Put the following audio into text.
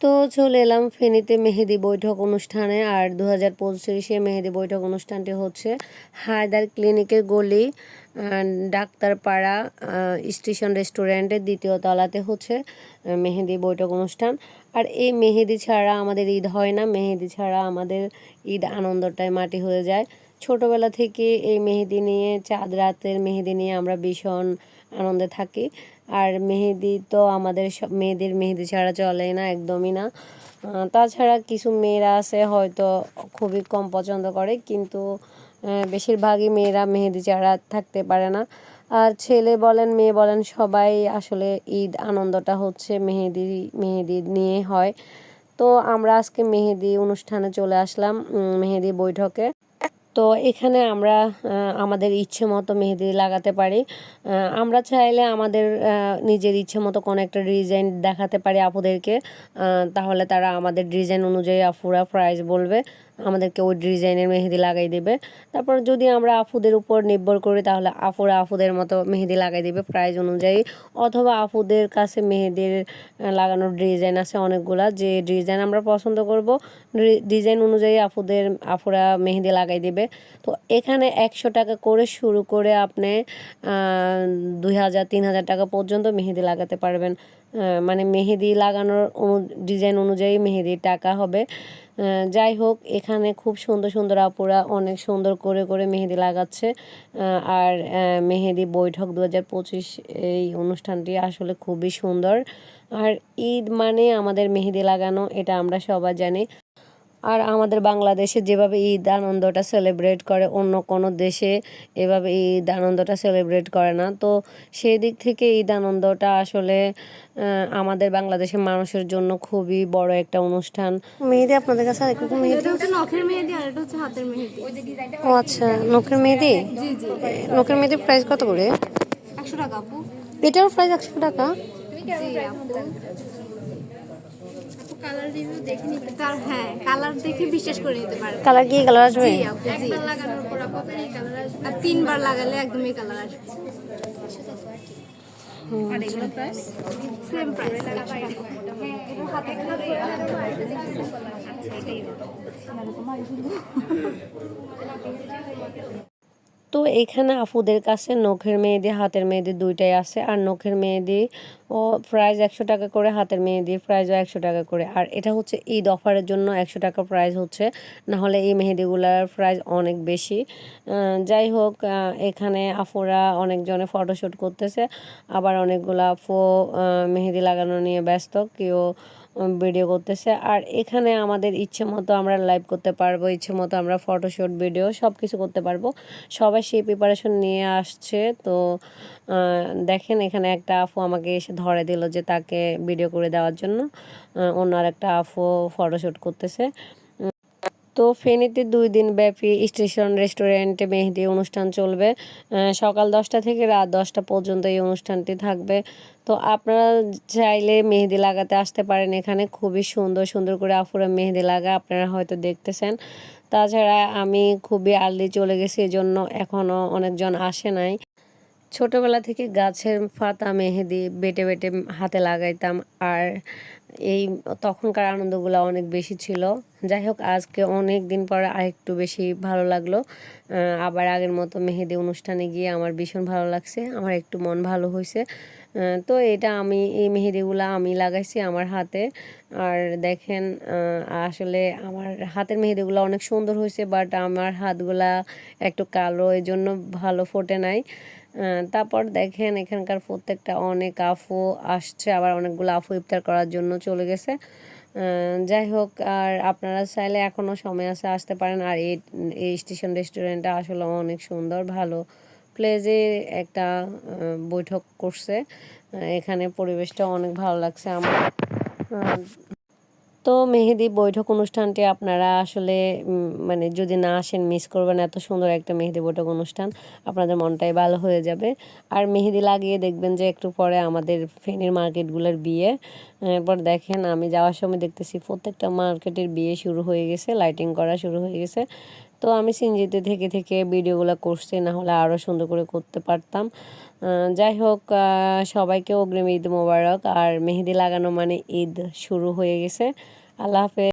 তো চলে এলাম ফেনীতে মেহেদি বৈঠক অনুষ্ঠানে। আর দু হাজার পঁচিশে মেহেদি বৈঠক অনুষ্ঠানটি হচ্ছে হায়দার ক্লিনিকের গলি ডাক্তারপাড়া স্টেশন রেস্টুরেন্টের দ্বিতীয় তলাতে হচ্ছে মেহেদি বৈঠক অনুষ্ঠান। আর এই মেহেদি ছাড়া আমাদের ঈদ হয় না, মেহেদি ছাড়া আমাদের ঈদ আনন্দটাই মাটি হয়ে যায়। ছোটবেলা থেকে এই মেহেদি নিয়ে, চাঁদ রাতের মেহেদি নিয়ে আমরা ভীষণ আনন্দে থাকি। আর মেহেদি তো আমাদের সব মেয়েদের মেহেদি ছাড়া চলে না, একদমই না। তাছাড়া কিছু মেয়েরা আছে, হয়তো খুবই কম পছন্দ করে, কিন্তু বেশিরভাগই মেয়েরা মেহেদি ছাড়া থাকতে পারে না। আর ছেলে বলেন, মেয়ে বলেন, সবাই আসলে ঈদ আনন্দটা হচ্ছে মেহেদি মেহেদি নিয়ে হয়। তো আমরা আজকে মেহেদি অনুষ্ঠানে চলে আসলাম মেহেদি বৈঠকে। তো এখানে আমরা আমাদের ইচ্ছে মতো মেহেদি লাগাতে পারি। আমরা চাইলে আমাদের নিজের ইচ্ছে মতো কোনো একটা ডিজাইন দেখাতে পারি আপুদেরকে। তাহলে তারা আমাদের ডিজাইন অনুযায়ী আপুরা প্রাইস বলবে। আমাদেরকে ওই ডিজাইনের মেহেদি লাগাই দেবে। তারপর যদি আমরা আপুদের উপর নির্ভর করি, তাহলে আপুরা আপুদের মতো মেহেদি লাগাই দেবে প্রাইজ অনুযায়ী। অথবা আপুদের কাছে মেহেদির লাগানোর ডিজাইন আছে অনেকগুলা। যে ডিজাইন আমরা পছন্দ করব ডিজাইন অনুযায়ী আপুদের আপুরা মেহেদি লাগাই দেবে। তো এখানে একশো টাকা করে শুরু করে আপনি দুই হাজার, তিন হাজার টাকা পর্যন্ত মেহেদি লাগাতে পারবেন। মানে মেহেদি লাগানোর ডিজাইন অনুযায়ী মেহেদির টাকা হবে। যাই হোক, এখানে খুব সুন্দর সুন্দর আপুরা অনেক সুন্দর করে করে মেহেদি লাগাচ্ছে। আর মেহেদি বৈঠক দু হাজার পঁচিশ এই অনুষ্ঠানটি আসলে খুবই সুন্দর। আর ঈদ মানে আমাদের মেহেদি লাগানো, এটা আমরা সবাই জানি। আর আমাদের বাংলাদেশে যেভাবে ঈদ আনন্দটা সেলিব্রেট করে অন্য কোনো দেশে এভাবে ঈদ আনন্দটা সেলিব্রেট করে না। তো সেই দিক থেকে ঈদ আনন্দটা আসলে আমাদের বাংলাদেশের মানুষের জন্য খুবই বড় একটা অনুষ্ঠান। মেহেদি আপনাদের কাছে আর একটু মেহেদি? এটা নখের মেহেদি আর এটা হচ্ছে হাতের মেহেদি। ও আচ্ছা নখের মেহেদি? জি জি। নখের মেহেদির প্রাইস কত করে? একশো টাকা আপু। এটার প্রাইস একশো টাকা? জি আপু। কালার রিভিউ দেখে নিতে তার হ্যাঁ কালার দেখে বিশ্বাস করে নিতে পারবে কালার কি কালার আসবে? জি একবার লাগানোর পর আপু আপনার এই কালার আসবে। আর তিনবার লাগালে একদম এই কালার আসবে। আর এগুলো প্রাইস সেম প্রাইস তো এখানে আপুদের কাছে নখের মেহেদি হাতের মেহেদি দুইটাই আছে। আর নখের মেহেদি ও প্রাইস একশো টাকা করে হাতের মেহেদির প্রাইসও একশো টাকা করে। আর এটা হচ্ছে ঈদ অফারের জন্য একশো টাকা প্রাইস হচ্ছে। না হলে এই মেহেদিগুলার প্রাইস অনেক বেশি। যাই হোক এখানে আপুরা অনেকজনে ফটোশ্যুট করতেছে। আবার অনেকগুলো আহ, মেহেদি লাগানো নিয়ে ব্যস্ত। কেউ ভিডিও করতেছে। আর এখানে আমাদের ইচ্ছে মতো আমরা লাইভ করতে পারব, ইচ্ছে মতো আমরা ফটোশ্যুট ভিডিও সব কিছু করতে পারব। সবাই সেই প্রিপারেশন নিয়ে আসছে। তো দেখেন এখানে একটা আফু আমাকে এসে ধরে দিল যে তাকে ভিডিও করে দেওয়ার জন্য। অন্য আর একটা আফু ফটোশ্যুট করতেছে। তো ফেনীতে দুই দিন ব্যাপী স্টেশন, রেস্টুরেন্টে, মেহেদি অনুষ্ঠান চলবে। সকাল দশটা থেকে রাত দশটা পর্যন্ত এই অনুষ্ঠানটি থাকবে। তো আপনারা চাইলে মেহেদি লাগাতে আসতে পারেন এখানে। খুবই সুন্দর সুন্দর করে আফুরা মেহেদি লাগা আপনারা হয়তো দেখতেছেন। তাছাড়া আমি খুবই আর্লি চলে গেছি, এজন্য এখনও অনেকজন আসে নাই। ছোটবেলা থেকে গাছের পাতা মেহেদি বেটে বেটে হাতে লাগাইতাম আর এই তখনকার আনন্দগুলো অনেক বেশি ছিল। যাই হোক, আজকে অনেক দিন পরে আরেকটু বেশি ভালো লাগল। আবার আগের মতো মেহেদি অনুষ্ঠানে গিয়ে আমার ভীষণ ভালো লাগছে, আমার একটু মন ভালো হয়েছে তো এটা আমি, এই মেহেদিগুলো আমি লাগাইছি আমার হাতে। আর দেখেন আসলে আমার হাতের মেহেদিগুলো অনেক সুন্দর হয়েছে বাট আমার হাতগুলা একটু কালো এই জন্য ভালো ফোটে নাই। তারপর দেখেন এখানকার প্রত্যেকটা অনেক আফু আসছে, আবার অনেকগুলো আফু ইফতার করার জন্য চলে গেছে। যাই হোক, আর আপনারা চাইলে এখনও সময় আছে, আসতে পারেন। আর এই স্টেশন রেস্টুরেন্টটা আসলে অনেক সুন্দর, ভালো প্লেজে একটা বৈঠক করছে। এখানে পরিবেশটা অনেক ভালো লাগছে আমার। তো মেহেদি বৈঠক অনুষ্ঠানটি আপনারা আসলে মানে যদি না আসেন মিস করবেন, এত সুন্দর একটা মেহেদি বৈঠক অনুষ্ঠান, আপনাদের মনটাই ভালো হয়ে যাবে। আর মেহেদি লাগিয়ে দেখবেন যে একটু পরে আমাদের ফেনীর মার্কেটগুলোর বিয়ে। এরপর দেখেন, আমি যাওয়ার সময় দেখতেছি প্রত্যেকটা মার্কেটের বিয়ে শুরু হয়ে গেছে লাইটিং করা শুরু হয়ে গেছে। তো আমি সিনজিতে থেকে থেকে ভিডিওগুলো করছি না হলে আরও সুন্দর করে করতে পারতাম। যাই হোক সবাইকে অগ্রিম ঈদ মোবারক। আর মেহেদি লাগানো মানে ঈদ শুরু হয়ে গেছে। আল্লাহ হাফেজ।